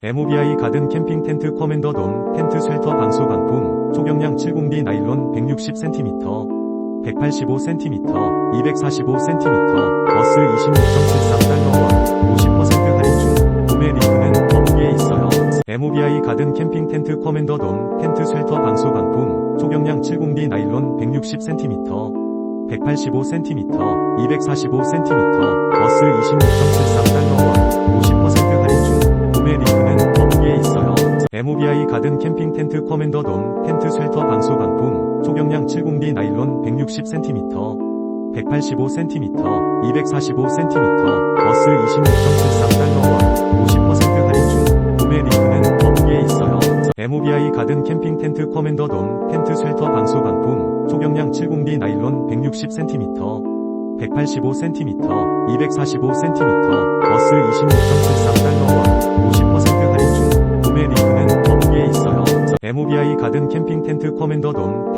MOBI 가든 캠핑 텐트 커맨더 돔 텐트 쉘터 방수 방풍 초경량 70B 나일론 160cm 185cm 245cm 버스 26.73달러원 50% 할인 중. 구매 링크는 더보기에 있어요. MOBI 가든 캠핑 텐트 커맨더 돔 텐트 쉘터 방수 방풍 초경량 70B 나일론 160cm 185cm 245cm 버스 26.73 MOBI 가든 캠핑 텐트 커맨더 돔 텐트 쉘터 방수 방풍 초경량 70B 나일론 160cm 185cm 245cm 버스 26.73달러원 50% 할인 중 구매 링크는 더보기에 있어요. MOBI 가든 캠핑 텐트 커맨더 돔 텐트 쉘터 방수 방풍 초경량 70B 나일론 160cm 185cm 245cm 버스 MOBI 가든 캠핑 텐트 커맨더 돔